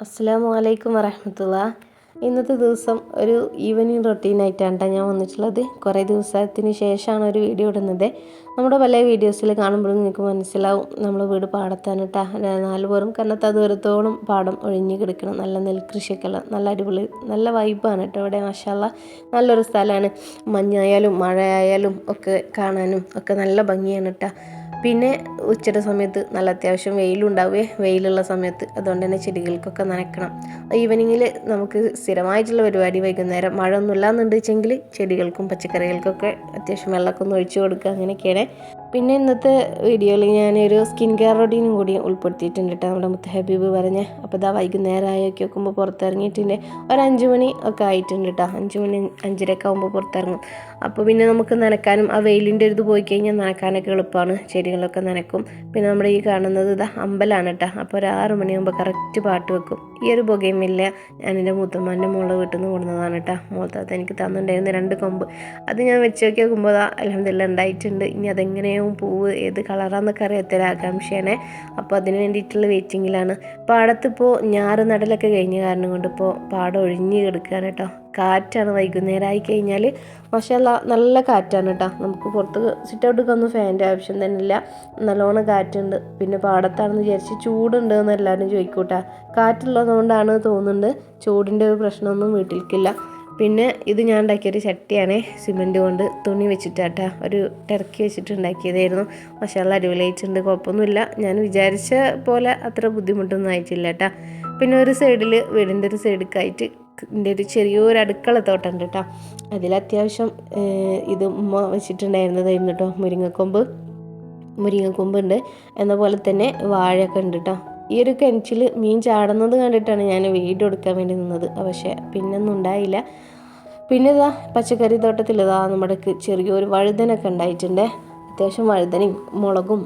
അസ്സാം വലൈക്കും വരഹമത്തുള്ള ഇന്നത്തെ ദിവസം ഒരു ഈവനിങ് റൊട്ടീനായിട്ടാണ് ഞാൻ വന്നിട്ടുള്ളത്. കുറേ ദിവസത്തിന് ശേഷമാണ് ഒരു വീഡിയോ ഇടുന്നത്. നമ്മുടെ പല വീഡിയോസിൽ കാണുമ്പോഴും നിങ്ങൾക്ക് മനസ്സിലാവും നമ്മൾ വീട് പാടത്താണ് കേട്ടോ നാല് പേരും കന്നത്ത ദൂരത്തോളം പാടം ഒഴിഞ്ഞു കിടക്കണം. നല്ല നെൽകൃഷിയൊക്കെയുള്ള നല്ല അടിപൊളി നല്ല വൈബാണ് കേട്ടോ ഇവിടെ മഷാല്ല. നല്ലൊരു സ്ഥലമാണ്. മഞ്ഞായാലും മഴയായാലും ഒക്കെ കാണാനും ഒക്കെ നല്ല ഭംഗിയാണ് കേട്ടോ. പിന്നെ ഉച്ചയുടെ സമയത്ത് നല്ല അത്യാവശ്യം വെയിലുണ്ടാവുകയെ വെയിലുള്ള സമയത്ത്. അതുകൊണ്ട് തന്നെ ചെടികൾക്കൊക്കെ നനയ്ക്കണം. ഈവനിങ്ങിൽ നമുക്ക് സ്ഥിരമായിട്ടുള്ള പരിപാടി വൈകുന്നേരം മഴ ഒന്നും ഇല്ലാന്നുണ്ട് വെച്ചെങ്കിൽ ചെടികൾക്കും പച്ചക്കറികൾക്കൊക്കെ അത്യാവശ്യം വെള്ളമൊക്കെ ഒന്ന് ഒഴിച്ചു കൊടുക്കുക അങ്ങനെയൊക്കെയാണ്. പിന്നെ ഇന്നത്തെ വീഡിയോയിൽ ഞാനൊരു സ്കിൻ കെയർ റൊട്ടീനും കൂടി ഉൾപ്പെടുത്തിയിട്ടുണ്ട് കേട്ടോ നമ്മുടെ മുത്തഹബീബ് പറഞ്ഞ്. അപ്പോൾ ഇതാ വൈകുന്നേരം ആയൊക്കെ നോക്കുമ്പോൾ പുറത്തിറങ്ങിയിട്ടുണ്ട്. ഒരു അഞ്ച് മണി ഒക്കെ ആയിട്ടുണ്ട് കേട്ടോ. അഞ്ച് മണി അഞ്ചരയൊക്കെ ആകുമ്പോൾ പുറത്തിറങ്ങും. അപ്പോൾ പിന്നെ നമുക്ക് നനക്കാനും ആ വെയിലിന്റെ ഒരു ഇത് പോയി കഴിഞ്ഞാൽ നനക്കാനൊക്കെ എളുപ്പമാണ്. ചെടികളൊക്കെ നനക്കും. പിന്നെ നമ്മുടെ ഈ കാണുന്നത് ഇതാ അമ്പലമാണ് കേട്ടോ. അപ്പോൾ ഒരു ആറ് മണിയാകുമ്പോൾ കറക്റ്റ് പാട്ട് വെക്കും. ഈ ഒരു പുകയുമില്ല. ഞാൻ എന്റെ മുത്തമ്മന്റെ മോളെ വീട്ടിൽ നിന്ന് കൊണ്ടുവന്നതാണ് കേട്ടോ. മോളത്താത്ത എനിക്ക് തന്നിട്ടുണ്ടായിരുന്നു രണ്ട് കൊമ്പ്. അത് ഞാൻ വെച്ച് നോക്കി നോക്കുമ്പോൾ അലഹമില്ല ഉണ്ടായിട്ടുണ്ട്. ഇനി അതെങ്ങനെയോ പൂവ് ഏത് കളറാന്നൊക്കെ അറിയാത്തൊരു ആകാംക്ഷയാണ്. അപ്പോൾ അതിന് വേണ്ടിയിട്ടുള്ള വെയിറ്റിങ്ങിലാണ്. പാടത്തിപ്പോൾ ഞാറ് നടലൊക്കെ കഴിഞ്ഞ കാരണം കൊണ്ട് ഇപ്പോൾ പാടം ഒഴിഞ്ഞ് കിടക്കുകയാണ് കേട്ടോ കാറ്റാണ് വൈകുന്നേരം ആയി കഴിഞ്ഞാൽ മഷല്ല നല്ല കാറ്റാണ് കേട്ടോ നമുക്ക് പുറത്ത് സിറ്റ് ഔട്ടൊക്കെ ഫാന്റെ ആവശ്യം തന്നെ ഇല്ല. നല്ലോണം കാറ്റുണ്ട്. പിന്നെ പാടത്താണെന്ന് വിചാരിച്ച് ചൂടുണ്ട് എന്ന് എല്ലാവരും ചോദിക്കൂട്ടാ. കാറ്റുള്ളതുകൊണ്ടാണ് തോന്നുന്നുണ്ട്. ചൂടിന്റെ ഒരു പ്രശ്നമൊന്നും വീട്ടിലേക്കില്ല പിന്നെ ഇത് ഞാൻ ഉണ്ടാക്കിയൊരു ചട്ടിയാണ് സിമെന്റ് കൊണ്ട് തുണി വെച്ചിട്ടാട്ടാ. ഒരു ടെറക്കി വെച്ചിട്ട് ഉണ്ടാക്കിയതായിരുന്നു. മസാല അടിപൊളിയായിട്ടുണ്ട് കുഴപ്പമൊന്നുമില്ല. ഞാൻ വിചാരിച്ച പോലെ അത്ര ബുദ്ധിമുട്ടൊന്നും ആയിട്ടില്ല കേട്ടാ പിന്നെ ഒരു സൈഡിൽ വീടിന്റെ ഒരു സൈഡിലേക്കായിട്ട് എന്റെ ഒരു ചെറിയൊരു അടുക്കള തോട്ടമുണ്ട് കേട്ടോ. അതിൽ അത്യാവശ്യം ഇത് ഉമ്മ വെച്ചിട്ടുണ്ടായിരുന്നതായിരുന്നു കേട്ടോ. മുരിങ്ങക്കൊമ്പ് മുരിങ്ങക്കൊമ്പുണ്ട്. എന്ന പോലെ തന്നെ വാഴയൊക്കെ ഉണ്ട് കേട്ടോ. ഈ ഒരു കിണറ്റിൽ മീൻ ചാടുന്നത് കണ്ടിട്ടാണ് ഞാൻ വീഡിയോ എടുക്കാൻ വേണ്ടി നിന്നത്. പക്ഷേ പിന്നൊന്നും ഉണ്ടായില്ല. പിന്നെ ഇതാ പച്ചക്കറി തോട്ടത്തിൽ ഇതാ നമ്മുടെ ചെറിയൊരു വഴുതനൊക്കെ ഉണ്ടായിട്ടുണ്ട്. അത്യാവശ്യം വഴുതനയും മുളകും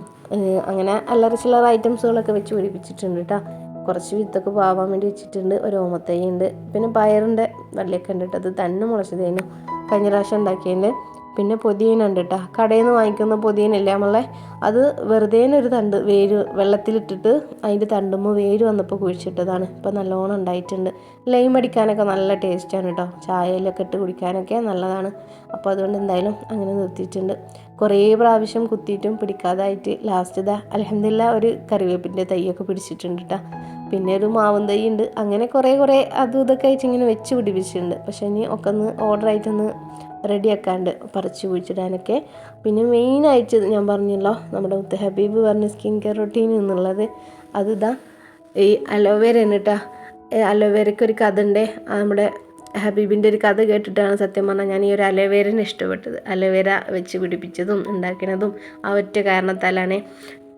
അങ്ങനെ അല്ലറ ചില്ലറ ഐറ്റംസുകളൊക്കെ വെച്ച് പിടിപ്പിച്ചിട്ടുണ്ട് കേട്ടോ കുറച്ച് വിത്തൊക്കെ പാവാൻ വേണ്ടി വെച്ചിട്ടുണ്ട് ഒരു ഓമത്തൈ ഉണ്ട് പിന്നെ പയറിന്റെ വള്ളിയൊക്കെ ഉണ്ട് കേട്ടോ അത് തന്നെ മുളച്ചതേനു. കഴിഞ്ഞ പ്രാവശ്യം ഉണ്ടാക്കിയതിന്റെ പിന്നെ പൊതിയന ഉണ്ട് കേട്ടോ കടയിൽ നിന്ന് വാങ്ങിക്കുന്ന പൊതിയനല്ലേ നമ്മളെ? അത് വെറുതെ ഒരു തണ്ട് വേര് വെള്ളത്തിലിട്ടിട്ട് അതിന്റെ തണ്ടുമ്പോൾ വേര് വന്നപ്പോൾ കുഴിച്ചിട്ടതാണ്. ഇപ്പം നല്ലോണം ഉണ്ടായിട്ടുണ്ട്. ലൈം അടിക്കാനൊക്കെ നല്ല ടേസ്റ്റാണ് കേട്ടോ. ചായയിലൊക്കെ ഇട്ട് കുടിക്കാനൊക്കെ നല്ലതാണ്. അപ്പോൾ അതുകൊണ്ട് എന്തായാലും അങ്ങനെ നിർത്തിയിട്ടുണ്ട്. കുറേ പ്രാവശ്യം കുത്തിയിട്ടും പിടിക്കാതായിട്ട് ലാസ്റ്റ് ഇതാ അലഹമില്ല ഒരു കറിവേപ്പിന്റെ തൈയൊക്കെ പിടിച്ചിട്ടുണ്ട് കേട്ടോ. പിന്നെ ഒരു മാവും തൈ ഉണ്ട്. അങ്ങനെ കുറേ കുറേ അതും ഇതൊക്കെ ആയിട്ട് ഇങ്ങനെ വെച്ച് പിടിപ്പിച്ചിട്ടുണ്ട്. പക്ഷേ ഇനി ഒക്കെ ഒന്ന് ഓർഡർ ഓർഡറായിട്ടൊന്ന് റെഡിയാക്കാണ്ട് പറിച്ച് കുഴിച്ചിടാനൊക്കെ. പിന്നെ മെയിനായിട്ട് ഞാൻ പറഞ്ഞല്ലോ നമ്മുടെ മുത്ത് ഹബീബ് പറഞ്ഞ സ്കിൻ കെയർ റൊട്ടീൻ എന്നുള്ളത് അത് ഇതാ. ഈ അലോവേര കേട്ടോ അലോവേരയ്ക്ക് ഒരു കഥ ഉണ്ട്. നമ്മുടെ ഹബീബിന്റെ ഒരു കഥ കേട്ടിട്ടാണ് സത്യം പറഞ്ഞാൽ ഞാൻ ഈ ഒരു അലോവേരനെ ഇഷ്ടപ്പെട്ടത്. അലോവേര വെച്ച് പിടിപ്പിച്ചതും ഉണ്ടാക്കണതും ആ ഒറ്റ കാരണത്താലാണ്.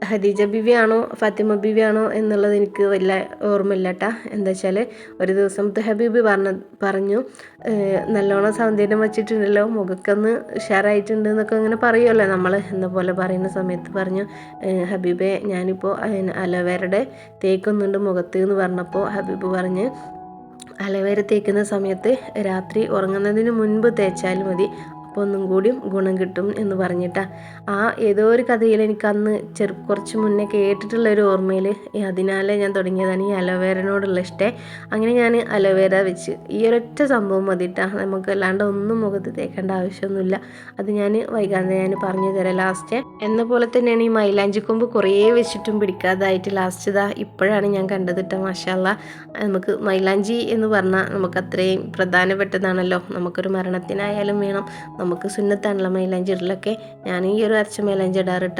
ഖദീജ ബിവി ആണോ ഫാത്തിമ ബിവി ആണോ എന്നുള്ളത് എനിക്ക് വലിയ ഓർമ്മയില്ല കേട്ടാ എന്താ വെച്ചാൽ ഒരു ദിവസം ഹബീബി പറഞ്ഞ പറഞ്ഞു നല്ലോണം സൗന്ദര്യം വെച്ചിട്ടുണ്ടല്ലോ മുഖക്കൊന്ന് ഉഷാറായിട്ടുണ്ട് എന്നൊക്കെ അങ്ങനെ പറയുമല്ലോ നമ്മൾ എന്ന പോലെ പറയുന്ന സമയത്ത് പറഞ്ഞു ഹബീബെ ഞാനിപ്പോൾ അലോവേരയുടെ തേക്കൊന്നുണ്ട് മുഖത്ത് എന്ന് പറഞ്ഞപ്പോൾ ഹബീബ് പറഞ്ഞ് അലവേര തേക്കുന്ന സമയത്ത് രാത്രി ഉറങ്ങുന്നതിന് മുൻപ് തേച്ചാൽ മതി ഒന്നും കൂടി ഗുണം കിട്ടും എന്ന് പറഞ്ഞിട്ടാണ് ആ ഏതോ ഒരു കഥയിൽ എനിക്ക് അന്ന് ചെറു കുറച്ച് മുന്നേ കേട്ടിട്ടുള്ള ഒരു ഓർമ്മയിൽ അതിനാലേ ഞാൻ തുടങ്ങിയതാണ് ഈ അലോവേരനോടുള്ള ഇഷ്ടേ. അങ്ങനെ ഞാൻ അലോവേര വെച്ച്. ഈ ഒരൊറ്റ സംഭവം മതിട്ടാ. നമുക്ക് അല്ലാണ്ട് ഒന്നും മുഖത്ത് തേക്കേണ്ട ആവശ്യമൊന്നുമില്ല. അത് ഞാൻ വൈകാതെ ഞാൻ പറഞ്ഞു തരാം ലാസ്റ്റ്. എന്ന പോലെ തന്നെയാണ് ഈ മൈലാഞ്ചി കൊമ്പ് കുറേ വെച്ചിട്ടും പിടിക്കാതായിട്ട് ലാസ്റ്റ് ഇതാ ഇപ്പോഴാണ് ഞാൻ കണ്ടത് മാഷാല്ല നമുക്ക് മൈലാഞ്ചി എന്ന് പറഞ്ഞാൽ നമുക്ക് അത്രയും പ്രധാനപ്പെട്ടതാണല്ലോ. നമുക്കൊരു മരണത്തിനായാലും വേണം. നമുക്ക് സുന്നത്താണല്ലോ മൈലാഞ്ചിടലൊക്കെ ഞാൻ ഈ ഒരു അരച്ച മൈലാഞ്ചി ഇടാറ്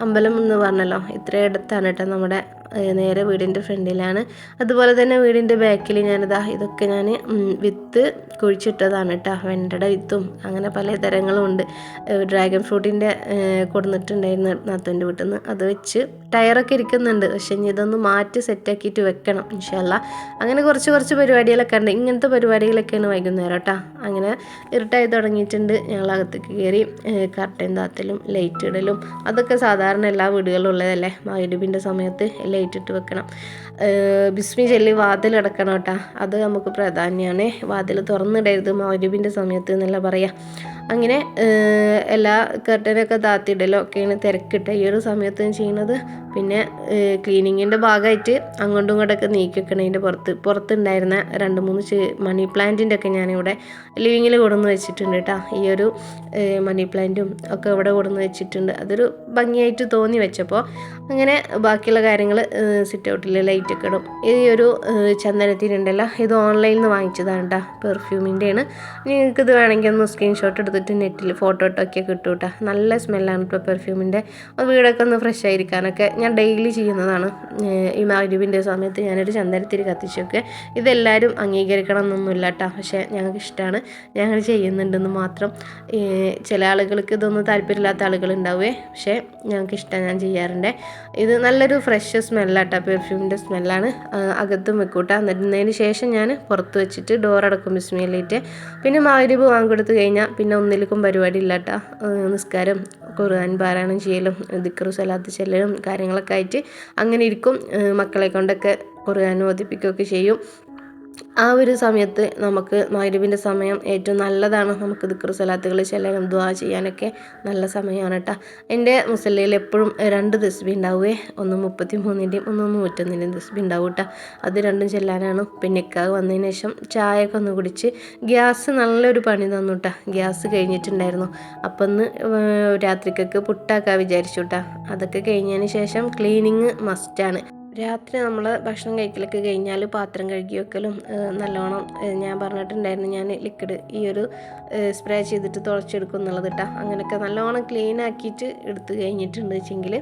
അമ്പലം എന്ന് പറഞ്ഞല്ലോ ഇത്രയിടത്താണ് കേട്ടോ നമ്മുടെ നേരെ വീടിന്റെ ഫ്രണ്ടിലാണ്. അതുപോലെ തന്നെ വീടിന്റെ ബാക്കിൽ ഞാനിതാ ഇതൊക്കെ ഞാൻ വിത്ത് കുഴിച്ചിട്ടതാണ് കേട്ടോ. വെണ്ടയുടെ വിത്തും അങ്ങനെ പല തരങ്ങളും ഉണ്ട്. ഡ്രാഗൺ ഫ്രൂട്ടിന്റെ കൊടുന്നിട്ടുണ്ടായിരുന്നു നാത്തന്റെ വീട്ടിൽ നിന്ന് അത് വെച്ച് ടയറൊക്കെ ഇരിക്കുന്നുണ്ട്. പക്ഷെ ഇനി ഇതൊന്ന് മാറ്റി സെറ്റാക്കിയിട്ട് വെക്കണം ഇൻഷല്ല അങ്ങനെ കുറച്ച് കുറച്ച് പരിപാടികളൊക്കെ ഉണ്ട്. ഇങ്ങനത്തെ പരിപാടികളൊക്കെയാണ് വൈകുന്നേരം കേട്ടോ. അങ്ങനെ ഇരുട്ടായി തുടങ്ങിയിട്ടുണ്ട്. ഞങ്ങൾ അകത്തേക്ക് കയറി കർട്ടൻ താത്തലും ലൈറ്റ് ഇടലും അതൊക്കെ സാധാരണ എല്ലാ വീടുകളിലും ഉള്ളതല്ലേ? മൈഡുബിന്റെ സമയത്ത് ലൈറ്റ് ഇട്ട് വെക്കണം. ബിസ്മി ചൊല്ലി വാതിലടക്കണം കേട്ടോ. അത് നമുക്ക് പ്രാധാന്യമാണ് വാതിൽ തുറന്നിടരുത് മൗരൂപിന്റെ സമയത്ത് എന്നല്ല പറയാം. അങ്ങനെ എല്ലാ കർട്ടനൊക്കെ താത്തിയിടലോ ഒക്കെയാണ് തിരക്കിട്ട ഈ ഒരു സമയത്ത് ചെയ്യുന്നത് പിന്നെ ക്ലീനിങ്ങിന്റെ ഭാഗമായിട്ട് അങ്ങോട്ടും ഇങ്ങോട്ടൊക്കെ നീക്കി വെക്കണതിന്റെ പുറത്ത് പുറത്തുണ്ടായിരുന്ന രണ്ട് മൂന്ന് മണി പ്ലാന്റിന്റെ ഒക്കെ ഞാനിവിടെ ലിവിങ്ങിൽ കൊടുന്ന് വെച്ചിട്ടുണ്ട് കേട്ടോ. ഈ ഒരു മണി പ്ലാന്റും ഒക്കെ ഇവിടെ കൊടുന്ന് വെച്ചിട്ടുണ്ട്. അതൊരു ഭംഗിയായിട്ട് തോന്നി വെച്ചപ്പോൾ അങ്ങനെ ബാക്കിയുള്ള കാര്യങ്ങൾ സിറ്റ് ഔട്ടിൽ ഇടും ഈ ഒരു ചന്ദനത്തിനുണ്ടല്ലോ. ഇത് ഓൺലൈനിൽ നിന്ന് വാങ്ങിച്ചതാണ് കേട്ടോ പെർഫ്യൂമിന്റെയാണ് നിങ്ങൾക്ക് ഇത് വേണമെങ്കിൽ ഒന്ന് സ്ക്രീൻഷോട്ട് എടുത്തിട്ട് നെറ്റിൽ ഫോട്ടോ ഇട്ടൊക്കെ കിട്ടും കേട്ടോ നല്ല സ്മെല്ലാണ് ഇപ്പോൾ പെർഫ്യൂമിന്റെ വീടൊക്കെ ഒന്ന് ഫ്രഷ് ആയിരിക്കാനൊക്കെ ഞാൻ ഡെയിലി ചെയ്യുന്നതാണ്. ഈ മാരിബിന്റെ സമയത്ത് ഞാനൊരു ചന്ദനത്തിരി കത്തിച്ചൊക്കെ ഇതെല്ലാവരും അംഗീകരിക്കണം എന്നൊന്നുമില്ല കേട്ടോ പക്ഷേ ഞങ്ങൾക്ക് ഇഷ്ടമാണ് ഞങ്ങൾ ചെയ്യുന്നുണ്ടെന്ന് മാത്രം. ചില ആളുകൾക്ക് ഇതൊന്നും താല്പര്യമില്ലാത്ത ഉണ്ടാവേ പക്ഷേ ഞങ്ങൾക്ക് ഇഷ്ടം ഞാൻ ചെയ്യാറുണ്ട്. ഇത് നല്ലൊരു ഫ്രഷ് സ്മെല്ലാട്ടോ പെർഫ്യൂമിന്റെ സ്മെല്ലാണ് അകത്തും വെക്കൂട്ട. എന്നിരുന്നതിന് ശേഷം ഞാൻ പുറത്ത് വെച്ചിട്ട് ഡോർ അടക്കും ബിസ്മില്ലിട്ട് പിന്നെ മാവരിപ്പ് വാങ്ങിക്കൊടുത്ത് കഴിഞ്ഞാൽ പിന്നെ ഒന്നിലേക്കും പരിപാടി ഇല്ലാട്ട. നിസ്കാരം ഖുർആൻ പാരായണം ചെയ്യലും ദിക്കറു സലാത്ത് ചെല്ലലും കാര്യങ്ങളൊക്കെ ആയിട്ട് അങ്ങനെ ഇരിക്കും. മക്കളെ കൊണ്ടൊക്കെ ഖുർആൻ ഓദിപ്പിക്കുകയൊക്കെ ചെയ്യും. ആ ഒരു സമയത്ത് നമുക്ക് മഗ്‌രിബിന്റെ സമയം ഏറ്റവും നല്ലതാണ്. നമുക്ക് ദിക്ർ സലാത്തുകൾ ചെല്ലാനും ദ്വാ ചെയ്യാനൊക്കെ നല്ല സമയമാണ് കേട്ടോ എന്റെ മുസല്ലയിൽ എപ്പോഴും രണ്ട് തസ്ബി ഉണ്ടാവുമേ ഒന്ന് മുപ്പത്തി മൂന്നിന്റെയും ഒന്ന് നൂറ്റൊന്നിന്റെയും തസ്ബി ഉണ്ടാവും കേട്ടോ അത് രണ്ടും ചെല്ലാനാണ്. പിന്നെ ഇക്കാവ് വന്നതിന് ശേഷം ചായയൊക്കെ ഒന്ന് കുടിച്ച് ഗ്യാസ് നല്ലൊരു പണി തന്നു കേട്ടോ ഗ്യാസ് കഴിഞ്ഞിട്ടുണ്ടായിരുന്നു. അപ്പം ഒന്ന് രാത്രിക്കൊക്കെ പുട്ടാക്കാൻ വിചാരിച്ചു കേട്ടോ അതൊക്കെ കഴിഞ്ഞതിന് ശേഷം ക്ലീനിങ് മസ്റ്റാണ്. രാത്രി നമ്മൾ ഭക്ഷണം കഴിക്കലൊക്കെ കഴിഞ്ഞാൽ പാത്രം കഴുകി വെക്കലും നല്ലോണം ഞാൻ പറഞ്ഞിട്ടുണ്ടായിരുന്നു ഞാൻ ലിക്വിഡ് ഈ ഒരു സ്പ്രേ ചെയ്തിട്ട് തുളച്ചെടുക്കും എന്നുള്ളത് കേട്ടോ അങ്ങനെയൊക്കെ നല്ലോണം ക്ലീൻ ആക്കിയിട്ട് എടുത്തു കഴിഞ്ഞിട്ടുണ്ട് വെച്ചെങ്കിൽ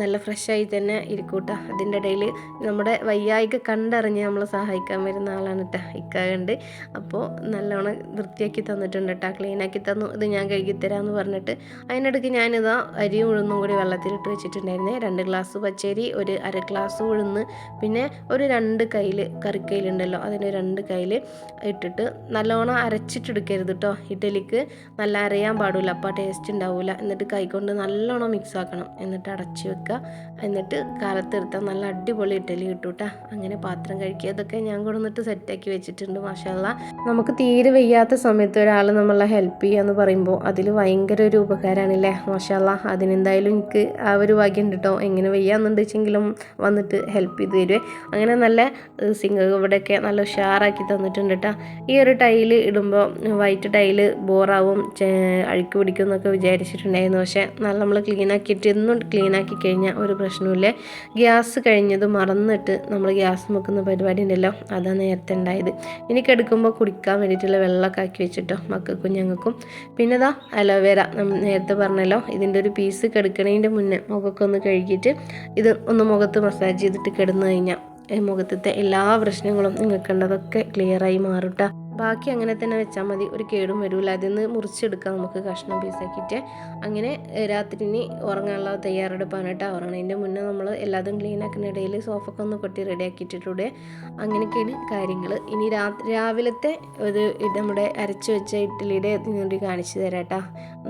നല്ല ഫ്രഷായി തന്നെ ഇരിക്കൂട്ട. അതിന്റെ ഇടയിൽ നമ്മുടെ വയ്യായിക കണ്ടറിഞ്ഞ് നമ്മളെ സഹായിക്കാൻ വരുന്ന ആളാണ് കേട്ടോ ഇക്കാകണ്ട് അപ്പോൾ നല്ലോണം വൃത്തിയാക്കി തന്നിട്ടുണ്ട് കേട്ടോ ക്ലീനാക്കി തന്നു. ഇത് ഞാൻ കഴുകി തരാമെന്ന് പറഞ്ഞിട്ട് അതിനിടയ്ക്ക് ഞാനിതാ അരിയും ഉഴുന്നും കൂടി വെള്ളത്തിലിട്ട് വെച്ചിട്ടുണ്ടായിരുന്നേ. രണ്ട് ഗ്ലാസ് പച്ചരി ഒരു അര ഗ്ലാസ് ഉഴുന്ന് പിന്നെ ഒരു രണ്ട് കയ്യിൽ കറിക്കയിലുണ്ടല്ലോ അതിന്റെ രണ്ട് കയ്യിൽ ഇട്ടിട്ട് നല്ലോണം അരച്ചിട്ടെടുക്കരുത് കേട്ടോ ഇഡലിക്ക് നല്ല അരയാൻ പാടില്ല അപ്പോൾ ടേസ്റ്റ് ഉണ്ടാവില്ല എന്നിട്ട് കൈകൊണ്ട് നല്ലോണം മിക്സ് ആക്കണം. എന്നിട്ട് അടച്ച് അടച്ചു വെക്കുക. എന്നിട്ട് കാലത്തെടുത്താൽ നല്ല അടിപൊളി ഇഡലി കിട്ടൂട്ടാ. അങ്ങനെ പാത്രം കഴിക്കുക അതൊക്കെ ഞാൻ കൊടുന്നിട്ട് സെറ്റാക്കി വെച്ചിട്ടുണ്ട് മാഷല്ല നമുക്ക് തീരെ വയ്യാത്ത സമയത്ത് ഒരാൾ നമ്മളെ ഹെൽപ്പ് ചെയ്യുക എന്ന് പറയുമ്പോൾ അതിൽ ഭയങ്കര ഒരു ഉപകാരമാണല്ലേ മാഷല്ല അതിനെന്തായാലും എനിക്ക് ആ ഒരു ഭാഗ്യം ഉണ്ട് കേട്ടോ എങ്ങനെ വയ്യാന്നുണ്ടെച്ചെങ്കിലും വന്നിട്ട് ഹെൽപ്പ് ചെയ്ത് തരുവേ. അങ്ങനെ നല്ല സിംഗ് ഇവിടെയൊക്കെ നല്ല ഉഷാറാക്കി തന്നിട്ടുണ്ട് കേട്ടോ ഈ ഒരു ടൈൽ ഇടുമ്പോൾ വൈറ്റ് ടൈൽ ബോറാവും അഴുക്ക് പിടിക്കും എന്നൊക്കെ വിചാരിച്ചിട്ടുണ്ടായിരുന്നു. പക്ഷേ നല്ല നമ്മൾ ക്ലീൻ ആക്കിയിട്ട് എന്നും ക്ലീൻ ആക്കി കഴിഞ്ഞാൽ ഒരു പ്രശ്നമില്ല ഗ്യാസ് കഴിഞ്ഞത് മറന്നിട്ട് നമ്മൾ ഗ്യാസ് മുക്കുന്ന പരിപാടി ഉണ്ടല്ലോ അതാണ് നേരത്തെ ഉണ്ടായത്. ഇനി കെടുക്കുമ്പോൾ കുടിക്കാൻ വേണ്ടിയിട്ടുള്ള വെള്ളമൊക്കെ ആക്കി വെച്ചിട്ടോ മക്കൾക്കും ഞങ്ങൾക്കും. പിന്നെ ഇതാ അലോവേര നേരത്തെ പറഞ്ഞല്ലോ ഇതിന്റെ ഒരു പീസ് കിടക്കണതിന്റെ മുന്നേ മുഖമൊക്കെ ഒന്ന് കഴുകിയിട്ട് ഇത് ഒന്ന് മുഖത്ത് മസാജ് ചെയ്തിട്ട് കിടന്നു കഴിഞ്ഞാൽ മുഖത്തെ എല്ലാ പ്രശ്നങ്ങളും നിങ്ങൾക്കുള്ളതൊക്കെ ക്ലിയറായി മാറും ബാക്കി അങ്ങനെ തന്നെ വെച്ചാൽ മതി. ഒരു കേടും വരില്ല അതിൽ നിന്ന് മുറിച്ചെടുക്കാം നമുക്ക്. കഷ്ണം പീസാക്കിയിട്ട് അങ്ങനെ രാത്രി ഇനി ഉറങ്ങാനുള്ള തയ്യാറെടുപ്പാണ് കേട്ടോ ഉറങ്ങണതിന്റെ മുന്നേ നമ്മൾ എല്ലാതും ക്ലീൻ ആക്കുന്ന ഇടയിൽ സോഫൊക്കെ ഒന്ന് കൊട്ടി റെഡി ആക്കിയിട്ടിട്ടൂടെ അങ്ങനെയൊക്കെയാണ് കാര്യങ്ങൾ ഇനി രാവിലത്തെ ഒരു നമ്മുടെ അരച്ച് വെച്ച ഇഡ്ഡലിയുടെ ഇതിനോട് കാണിച്ചു തരാം കേട്ടോ.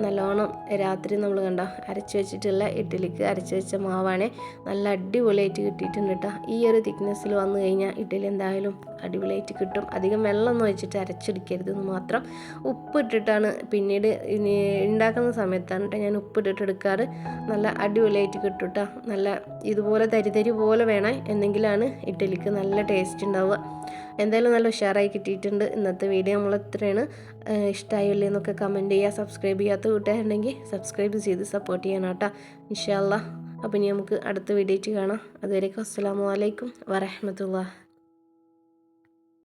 നല്ലോണം രാത്രി നമ്മൾ കണ്ട അരച്ച് വെച്ചിട്ടുള്ള ഇഡ്ഡലിക്ക് അരച്ച് വെച്ച മാവാണ്. നല്ല അടിപൊളിയായിട്ട് കിട്ടിയിട്ടുണ്ട് കേട്ടോ. ഈ ഒരു തിക്നെസ്സിൽ വന്നു കഴിഞ്ഞാൽ ഇഡ്ഡലി എന്തായാലും അടിപൊളിയായിട്ട് കിട്ടും. അധികം വെള്ളമൊന്നും വെച്ചിട്ട് അരച്ചെടുക്കരുതെന്ന് മാത്രം ഉപ്പ് ഇട്ടിട്ടാണ് പിന്നീട് ഇനി ഉണ്ടാക്കുന്ന സമയത്താണ് ഞാൻ ഉപ്പ് ഇട്ടിട്ട് എടുക്കാറ്. നല്ല അടിപൊളിയായിട്ട് കിട്ടും കേട്ടോ നല്ല ഇതുപോലെ തരിതരി തരി പോലെ വേണം എന്നെങ്കിലാണ് ഇഡ്ഡലിക്ക് നല്ല ടേസ്റ്റ് ഉണ്ടാവുക. എന്തായാലും നല്ല ഉഷാറായി കിട്ടിയിട്ടുണ്ട് ഇന്നത്തെ വീഡിയോ നമ്മൾ എത്രയാണ് ഇഷ്ടമായില്ലേ എന്നൊക്കെ കമന്റ് ചെയ്യുക. സബ്സ്ക്രൈബ് ചെയ്യാത്ത കൂട്ടുകാരുണ്ടെങ്കിൽ സബ്സ്ക്രൈബ് ചെയ്ത് സപ്പോർട്ട് ചെയ്യണം കേട്ടോ ഇൻഷാല്ല അപ്പം ഇനി നമുക്ക് അടുത്ത വീഡിയോ കാണാം. അതുവരേക്കും അസ്സാം വലൈക്കും വരഹമത്തുള്ള